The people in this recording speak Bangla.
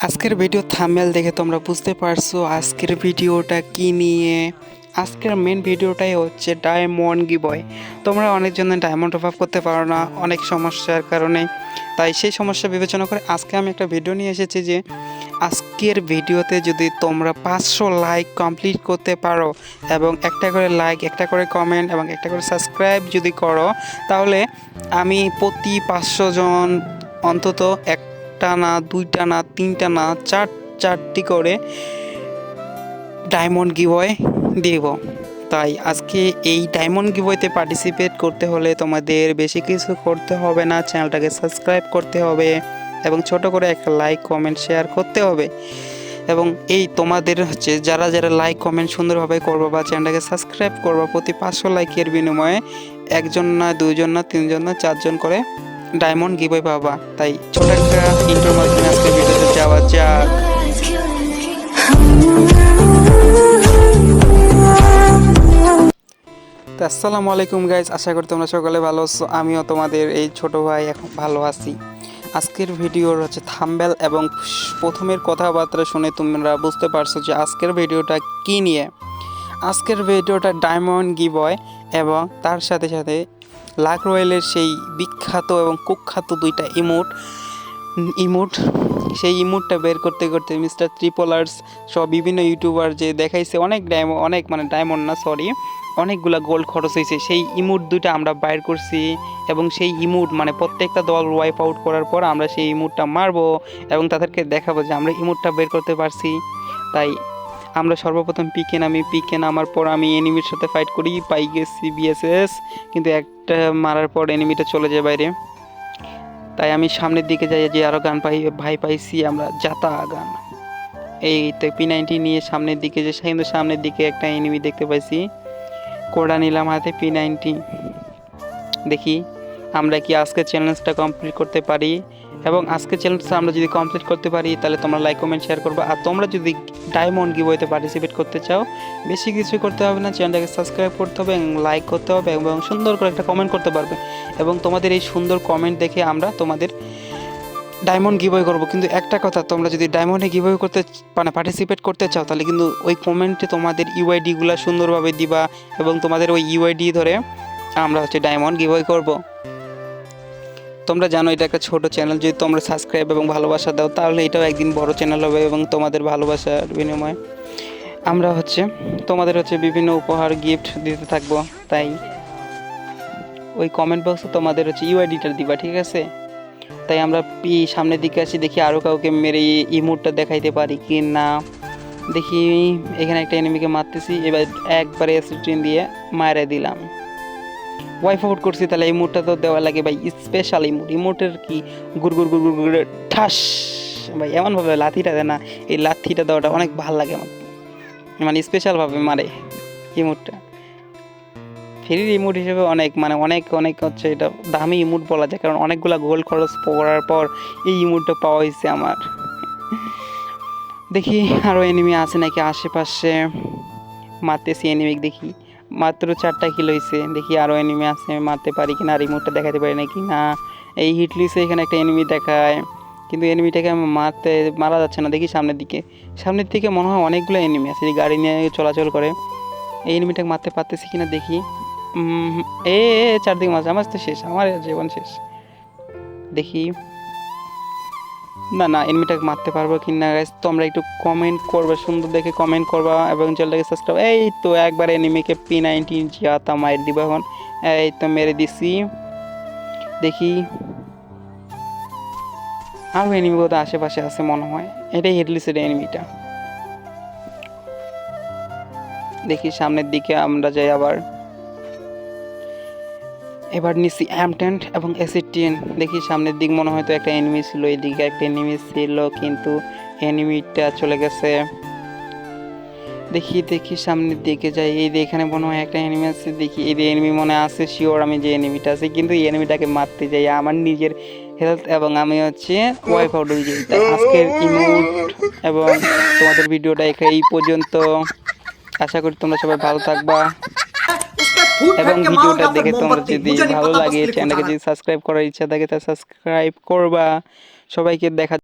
আজকের ভিডিও থামেল দেখে তোমরা বুঝতে পারছ আজকের ভিডিওটা কি নিয়ে। আজকের মেন ভিডিওটাই হচ্ছে ডায়মন্ড গিবয় তোমরা অনেকজন ডায়মন্ড অভাব করতে পারো না, অনেক সমস্যার কারণে। তাই সেই সমস্যা বিবেচনা করে আজকে আমি একটা ভিডিও নিয়ে এসেছি যে, আজকের ভিডিওতে যদি তোমরা পাঁচশো লাইক কমপ্লিট করতে পারো এবং একটা করে লাইক একটা করে কমেন্ট এবং একটা করে সাবস্ক্রাইব যদি করো, তাহলে আমি প্রতি পাঁচশো জন অন্তত একটা না, দুইটা না চার, চারটি করে ডায়মন্ড গিবয় দিব। তাই আজকে এই ডায়মন্ড গিবয়তে পার্টিসিপেট করতে হলে তোমাদের বেশি কিছু করতে হবে না চ্যানেলটাকে সাবস্ক্রাইব করতে হবে এবং ছোট করে একটা লাইক কমেন্ট শেয়ার করতে হবে। এবং এই তোমাদের হচ্ছে যারা যারা লাইক কমেন্ট সুন্দরভাবে করব বা চ্যানেলটাকে সাবস্ক্রাইব করব, প্রতি পাঁচশো লাইকের বিনিময়ে একজন না, দুইজন না, তিনজন না, চারজন করে ডায়মন্ড গিবই পাবা। তাই ছোট একটা ইন্টোর মাধ্যমে আজকে ভিডিওতে যাওয়া যাক। তো আসসালামু আলাইকুম গাইজ আশা করি তোমরা সকলে ভালো আছো। আমিও তোমাদের এই ছোট ভাই এখন ভালো আছি। আজকের ভিডিওর হচ্ছে থাম্বেল এবং প্রথমের কথাবার্তা শুনে তোমরা বুঝতে পারছ যে আজকের ভিডিওটা কি নিয়ে। আজকের ভিডিওটা ডায়মন্ড গিবয় এবং তার সাথে সাথে লাক রয়েলের সেই বিখ্যাত এবং কুখ্যাত দুইটা ইমোট ইমোট, সেই ইমোটটা বের করতে করতে মিস্টার ত্রিপলার্স সব বিভিন্ন ইউটিউবার যে দেখাইছে অনেক ডায়মন্ড অনেক মানে ডায়মন্ড না সরি অনেকগুলা গোল্ড খরচ হয়েছে সেই ইমোট দুইটা আমরা বাইর করছি এবং সেই ইমোট মানে প্রত্যেকটা দল ওয়াইপ আউট করার পর আমরা সেই ইমোটটা মারবো এবং তাদেরকে দেখাবো যে আমরা ইমোটটা বের করতে পারছি। তাই আমরা সর্বপ্রথম পিকে নামি, পিকে নামার পর আমি এনিমির সাথে ফাইট করি, পাই গেছি বিএসএস কিন্তু একটা মারার পর এনিমিটা চলে যায় বাইরে। তাই আমি সামনের দিকে যাই, যে আরও গান পাই, ভাই পাইছি আমরা, যাতা গান। এই তো পি নাইনটি নিয়ে সামনের দিকে যে, কিন্তু সামনের দিকে একটা এনিমি দেখতে পাইছি। কোডা নিলাম হাতে পি নাইনটি দেখি। আমরা কি আজকে চ্যালেঞ্জটা কমপ্লিট করতে পারি? এবং আজকে চ্যালেঞ্জটা আমরা যদি কমপ্লিট করতে পারি, তাহলে তোমরা লাইক কমেন্ট শেয়ার করবে। আর তোমরা যদি ডায়মন্ড গিবইতে পার্টিসিপেট করতে চাও, বেশি কিছু করতে হবে না। চ্যানেলটাকে সাবস্ক্রাইব করতে হবে এবং লাইক করতে হবে এবং সুন্দর করে একটা কমেন্ট করতে পারবে। এবং তোমাদের এই সুন্দর কমেন্ট দেখে আমরা তোমাদের ডায়মন্ড গিভওয়ে করব। কিন্তু একটা কথা, তোমরা যদি ডায়মন্ডে গিভওয়ে করতে মানে পার্টিসিপেট করতে চাও, তাহলে কিন্তু ওই কমেন্টে তোমাদের ইউআইডিগুলো সুন্দরভাবে দিবা এবং তোমাদের ওই ইউআইডি ধরে আমরা হচ্ছে ডায়মন্ড গিভওয়ে করব। তোমরা জানো এটা একটা ছোট চ্যানেল, যদি তোমরা সাবস্ক্রাইব এবং ভালোবাসা দাও, তাহলে এটাও একদিন বড় চ্যানেল হবে এবং তোমাদের ভালোবাসার বিনিময়ে আমরা হচ্ছে তোমাদের হচ্ছে বিভিন্ন উপহার গিফট দিতে থাকব। তাই ওই কমেন্ট বক্সে তোমাদের হচ্ছে ইউআইডিটা দিবা, ঠিক আছে? তাই আমরা পি সামনের দিকে আসি দেখি আরও কাউকে মেরে ইমোটটা দেখাইতে পারি কি না দেখি এখানে একটা এনিমিকে মারতেছি, এবার একবারে অ্যাসিড্রিন দিয়ে মারে দিলাম। ওয়াইফ আউট করছি, তাহলে ইমোটটা তো দেওয়া লাগে ভাই স্পেশাল ইমোট ইমোটের কি গুড় গুড় গুড় গুড় ঠাস। ভাই, এমনভাবে লাথিটা দেয় না, এই লাথিটা দেওয়াটা অনেক ভালো লাগে আমার। মানে স্পেশালভাবে মারে ইমোটটা ফ্রি ইমোট হিসেবে অনেক মানে অনেক অনেক হচ্ছে এটা দামি ইমোট বলা যায়, কারণ অনেকগুলা গোল খরচ করার পর এই ইমোটটা পাওয়া হয়েছে আমার। দেখি আরও এনিমি আছে নাকি আশেপাশে। মারতেছি এনিমি দেখি। মাত্র চারটা কিলো হয়েছে দেখি আরও এনিমি আছে মারতে পারি কিনা আর ইমোটটা দেখাতে পারি নাকি? না এই হিটলিসে এখানে একটা এনিমি দেখায়। কিন্তু এনিমিটাকে আমি মারতে মারা যাচ্ছে না দেখি সামনের দিকে। সামনের দিকে মনে হয় অনেকগুলো এনিমি আছে যে গাড়ি নিয়ে চলাচল করে। এই এনিমিটাকে মারতে পারতেছি কিনা দেখি। এ এ, এ, চারদিকে মাছ আমার তো শেষ আমার জীবন শেষ। দেখি। না না এনিমিটাকে মারতে পারব কি না guys, তোমরা একটু কমেন্ট করবে সুন্দর দেখে কমেন্ট করবা এবং চ্যানেলটাকে সাবস্ক্রাইব এই তো একবার এনিমিকে পি নাইনটিন জিয়াতা মায়ের দিব এখন। এই তো মেরে দিছি। দেখি। আরও এনিমি বোধহয় আশেপাশে আছে মনে হয়। এটাই হেডলিসের এনিমিটা দেখি সামনের দিকে আমরা যাই আবার। এবার নিছি অ্যাম টেন্ট এবং এসি টেন। দেখি সামনের দিক মনে হয়তো একটা এনিমি ছিল, এদিকে একটা এনিমি ছিল, কিন্তু এনিমিটা চলে গেছে। দেখি দেখি সামনের দিকে যাই। এই এখানে মনে হয় একটা এনিমি আছে, দেখি এই যে এনিমি মনে আছে শিওর আমি যে এনিমিটা আছে, কিন্তু এই এনিমিটাকে মারতে যাই। আমার নিজের হেলথ এবং আমি হচ্ছে ওয়াইফ আউট হয়ে যাই। আজকের ইমোট এবং তোমাদের ভিডিওটা এখানে এই পর্যন্ত। আশা করি তোমরা সবাই ভালো থাকবা। এবং ভিডিওটা দেখে তোমার যদি ভালো লাগে চ্যানেলকে যদি সাবস্ক্রাইব করার ইচ্ছা থাকে তা সাবস্ক্রাইব করবা। সবাইকে দেখা